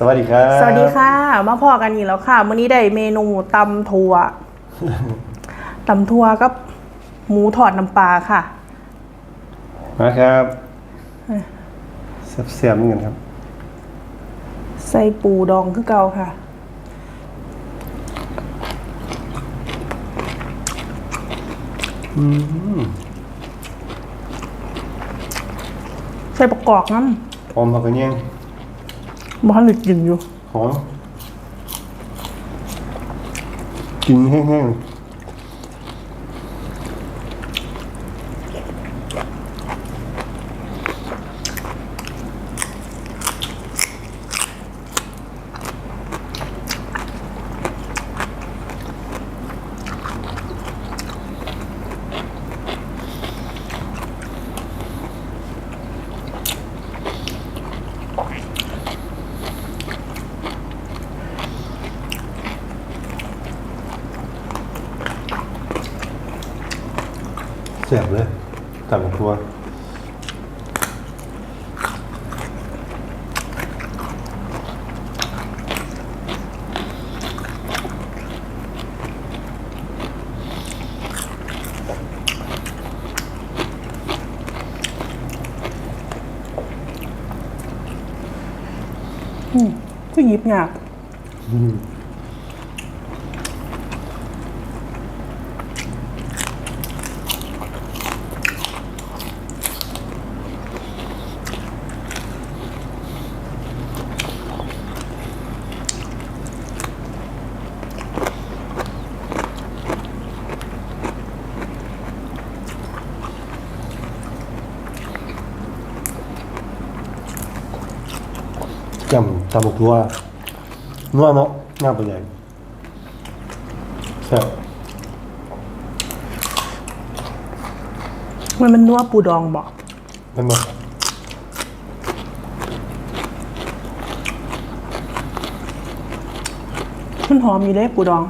สวัสดีครับสวัสดีค่ะ มาพอกันอีกแล้วค่ะมื้อนี้ได้เมนูตำถั่วตำถั่วกับหมูทอดน้ำปลาค่ะ มาครับเสียบๆเหมือนกันครับ ใส่ปูดองคือเก่าค่ะใส่ประกอบน้หอมผักกระเนียงำ บ้านเลยกกินอยู่ หอมกินแห้งๆ เสียบเลยตับตัวก็ยิบหยาบ จำตับตัวนัวเนาะหน้าเป็นใหญ่แซ่บมันมันนัวปูดองบอกเป็นบ่มันหอมอยู่เด้ปูดอง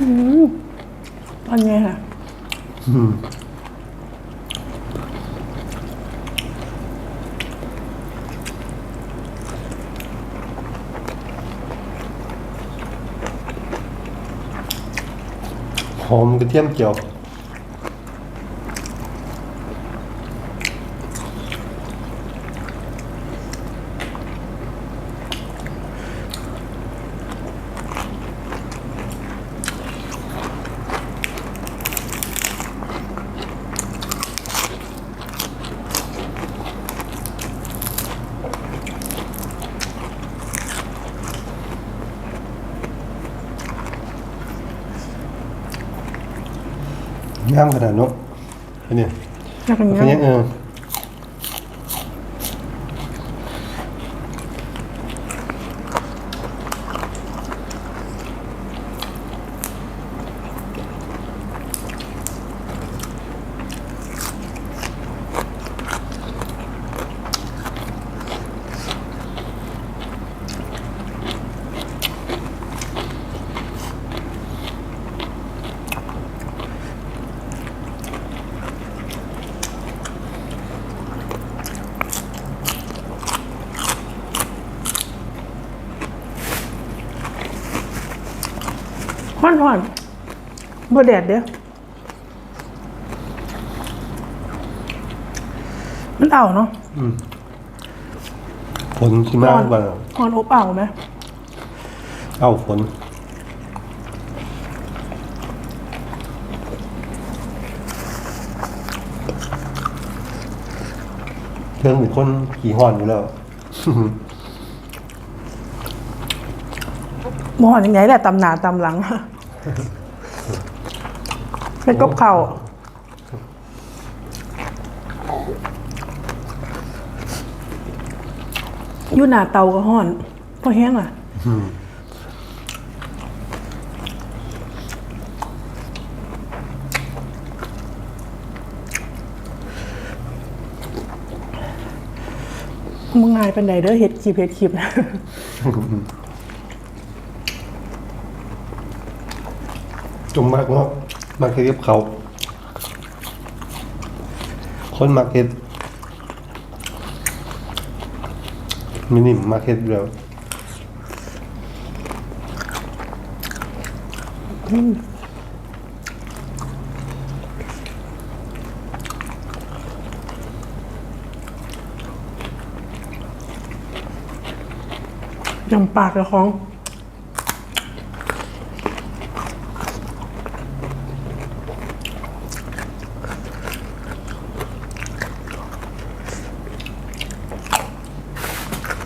อืม อันไงค่ะหอมกระเทียมเจียว งามขนาดเนกอันนี้แล้วกันอันเนี้นี้ยเออ อนห่อนบ่แดดเด้อมันเอาเนาะฝนที่มากกว่าห่อนอบเอาไหมเอาฝนเรื่องเป็นคนขี่ห้อนอยู่แล้วบ่ห่อนยังไงแหละตำหนาตำหลัง เป็นกบเข่าอยู่หน้าเตาก็ห่อนพอแห้งอะมึงงายเป็นไดเด้อเฮ็ดคลิปเฮ็ดคลิปนะ จงมากเนาะมาเก็ตกับเขา คนมาเก็ตมินิมาเก็ตเดียวยำปากเลยของ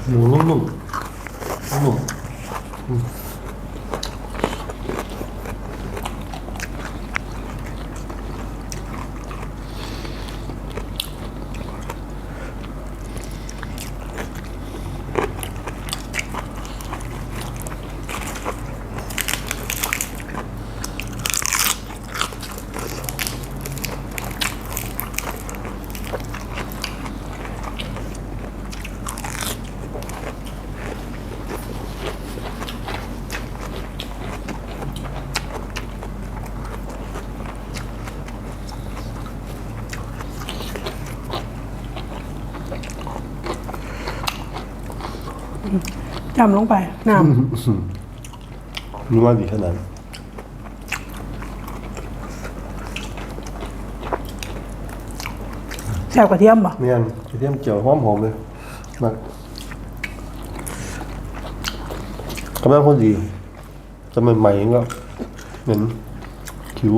หมู นุ่มๆนุ่มจำลงไปน้นัวดีขนาดำแซ่บกระเทียมบ่เมียนกระเทียมเจียวหอมหอมๆเลยมากกำลังพอดีจะใหม่ๆก็เหมือนคิ้ว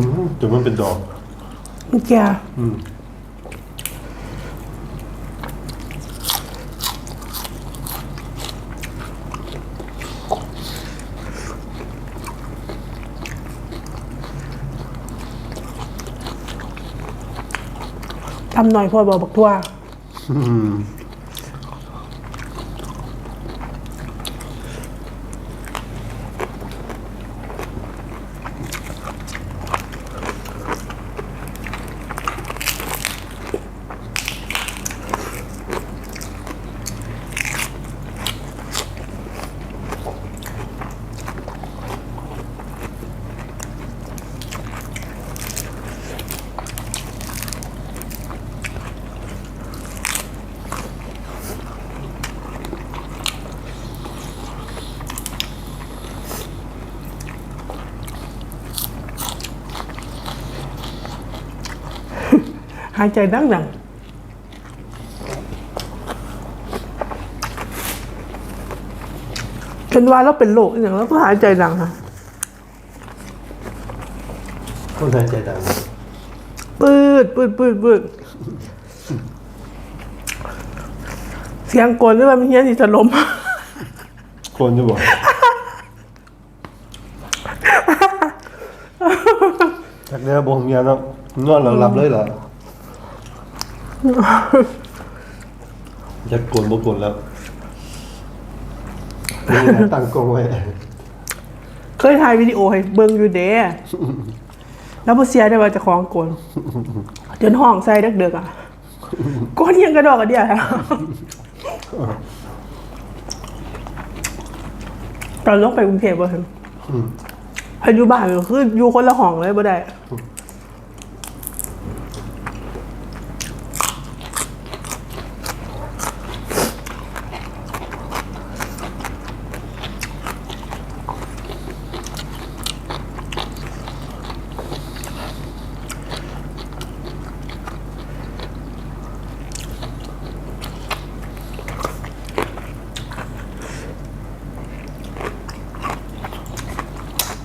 อืมจนมันเป็นดอกมันแก่อืมทำหน่อยพอบอกบักทั่ว อืม หายใจดังดังจนว่าเราเป็นโรคอหย่างแล้วก็หายใจดังค่ะคนหายใจดังปืดปืดปืดปืดเสียงกลนหรือว่ามีเฮี้ยนสิจะล้มคนจะบอกจากนี้บอกเมียเนาะนอนแล้วหลับเลยเหรอ จะกลนบ่กลนแล้วนี่นะตั้งกล้องไว้ เคยถ่ายวิดีโอให้เบิ่งอยู่เด้ แล้วพอเสียได้ว่าเจะคล้าของโกนจนห้องใส่เด็กๆอะก้อนยังกระดอกกระเดียค่ะตอนลงไปกรุงเทพบ่เห็นอืมอายุบ้านก็คืออยู่คนละห้องเลยบ่ได้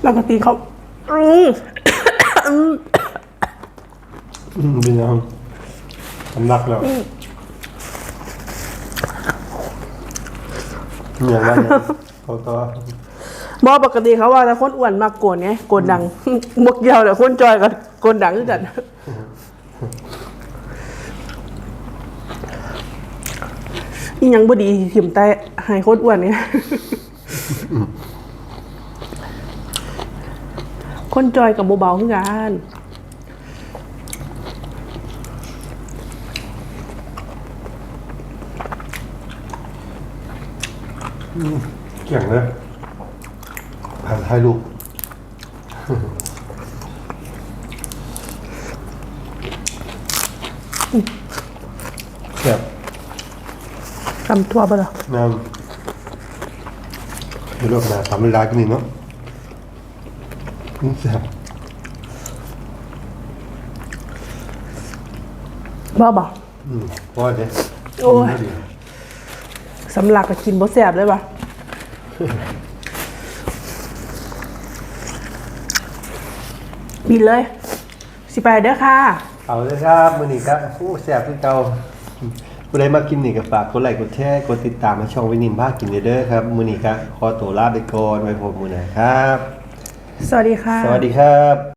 ปกติเขาอืมอืมอืมเป็นยังสำลักแล้วอย่างไรเนี่ยเขาตัวบอปกติเขาว่าแต่คนอ้วนมากโกนไงโกนดังมกเดียวแต่คนจอยกับโกนดังด้วยกันอีหยังบดีถิ่มใต้ให้คนอ้วนเนี่ย คนจอยกับเบาๆคือกันเก่งเลยผ่านให้ลูกแซ่บทำทั่วไปแล้วน้ำเดี๋ยวเราขนาดทำเวลากันนี่เนาะ อืมแซ่บบ้าบ่าอืมพอเลยโอ้ยสำหลักก็กินบ่แสบเลยปะบินเลย สิไปเด้อค่ะ เอาเลยครับมือนี้ครับโอ้แซ่บที่เก่าผู้ใดมากินนี่ก็ฝากกดไลค์กดแชร์กดติดตามให้ช่องวินิมภาคกินเด้อครับ มือนี้ครับขอตัวลาไปก่อนไว้พบมือหน้าครับ สวัสดีค่ะ สวัสดีครับ